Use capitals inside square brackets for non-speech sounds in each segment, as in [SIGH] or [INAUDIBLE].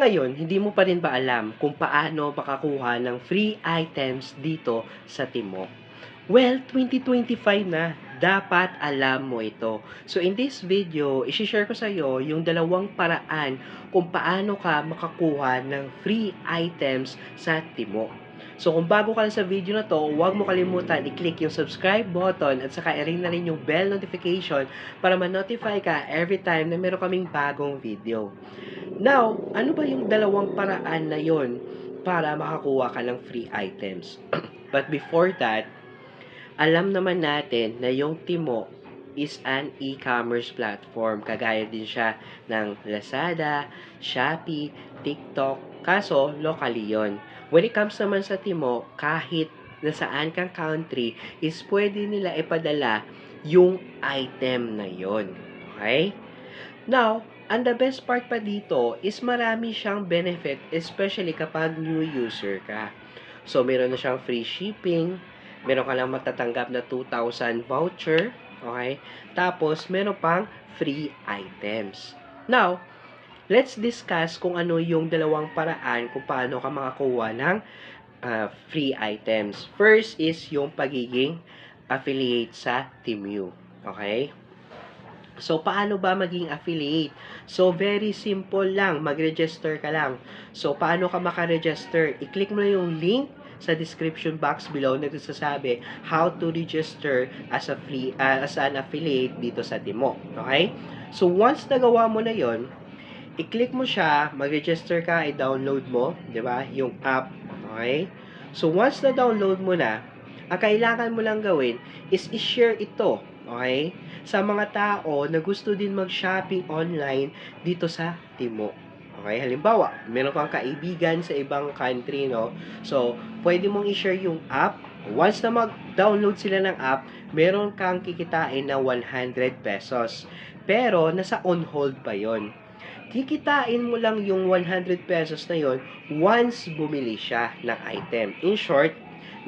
Ngayon, hindi mo pa rin ba alam kung paano makakuha ng free items dito sa Timok? Well, 2025 na. Dapat alam mo ito. So, in this video, isi-share ko sa iyo yung dalawang paraan kung paano ka makakuha ng free items sa Timok. So, kung bago ka lang sa video na to, huwag mo kalimutan i-click yung subscribe button at saka i-ring na rin yung bell notification para ma-notify ka every time na meron kaming bagong video. Now, ano ba yung dalawang paraan na yon para makakuha ka ng free items? [CLEARS THROAT] But before that, alam naman natin na yung Timo is an e-commerce platform. Kagaya din siya ng Lazada, Shopee, TikTok. Kaso, locally yon. When it comes naman sa Timo, kahit nasaan kang country, is pwede nila ipadala yung item na yon. Okay? Now, ang the best part pa dito is marami siyang benefit, especially kapag new user ka. So, meron na siyang free shipping, meron ka lang matatanggap na 2,000 voucher, okay? Tapos, meron pang free items. Now, let's discuss kung ano yung dalawang paraan kung paano ka makakuha ng uh, free items. First is yung pagiging affiliate sa TeamU. Okay? So, paano ba maging affiliate? So, very simple lang. Mag-register ka lang. So, paano ka makaregister? I-click mo na yung link sa description box below na nagsasabi how to register as a free uh, as an affiliate dito sa Timo. Okay? So, once nagawa mo na yon i-click mo siya, mag-register ka, i-download mo, 'di ba? Yung app. Okay? So, once na download mo na, ang kailangan mo lang gawin is i-share ito, okay? Sa mga tao na gusto din mag-shopping online dito sa Timo. Okay, halimbawa, meron kang kaibigan sa ibang country, no? So, pwede mong i-share yung app. Once na mag-download sila ng app, meron kang kikitain na 100 pesos. Pero, nasa on hold pa yon kikitain mo lang yung 100 pesos na yon once bumili siya ng item. In short,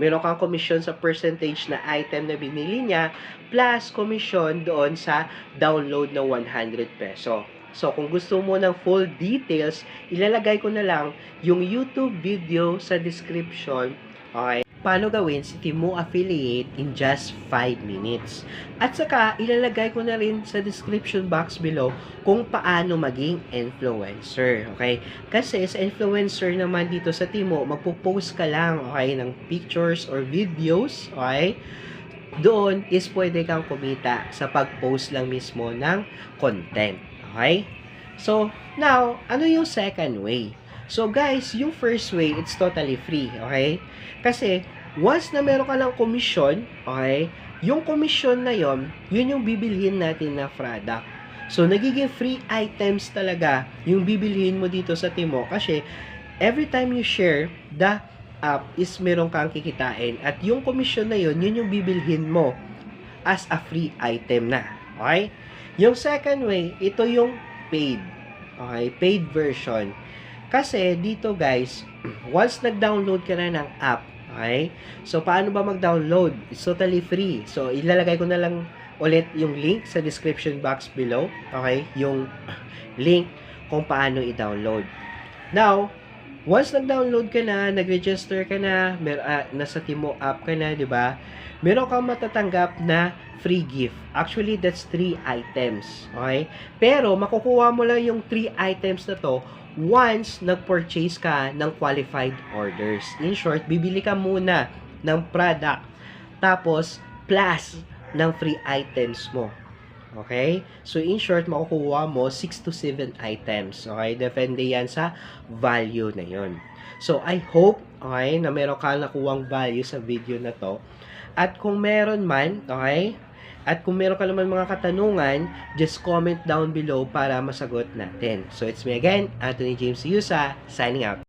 meron kang commission sa percentage na item na binili niya plus commission doon sa download na 100 peso. So, kung gusto mo ng full details, ilalagay ko na lang yung YouTube video sa description. Okay? Paano gawin si Timo Affiliate in just 5 minutes. At saka, ilalagay ko na rin sa description box below kung paano maging influencer. Okay? Kasi sa influencer naman dito sa Timo, magpo-post ka lang, okay, ng pictures or videos, okay? Doon is pwede kang kumita sa pag-post lang mismo ng content. Okay? So, now, ano yung second way? So, guys, yung first way, it's totally free. Okay? Kasi, once na meron ka lang commission, okay, yung commission na yon, yun yung bibilhin natin na product. So, nagiging free items talaga yung bibilhin mo dito sa Timo kasi every time you share the app is meron kang kikitain at yung commission na yun, yun yung bibilhin mo as a free item na. Okay? Yung second way, ito yung paid. Okay? Paid version. Kasi dito guys, [CLEARS THROAT] once nag-download ka na ng app, okay? So, paano ba mag-download? It's totally free. So, ilalagay ko na lang ulit yung link sa description box below. Okay? Yung [CLEARS THROAT] link kung paano i-download. Now, once nag-download ka na, nag-register ka na, mer uh, nasa Timo app ka na, di ba? Meron kang matatanggap na free gift. Actually, that's 3 items. Okay? Pero, makukuha mo lang yung 3 items na to once nag-purchase ka ng qualified orders. In short, bibili ka muna ng product. Tapos, plus ng free items mo. Okay? So, in short, makukuha mo 6 to 7 items. Okay? Depende yan sa value na yon. So, I hope, okay, na meron ka nakuwang value sa video na to. At kung meron man, okay, at kung meron ka naman mga katanungan, just comment down below para masagot natin. So, it's me again, Anthony James Yusa, signing out.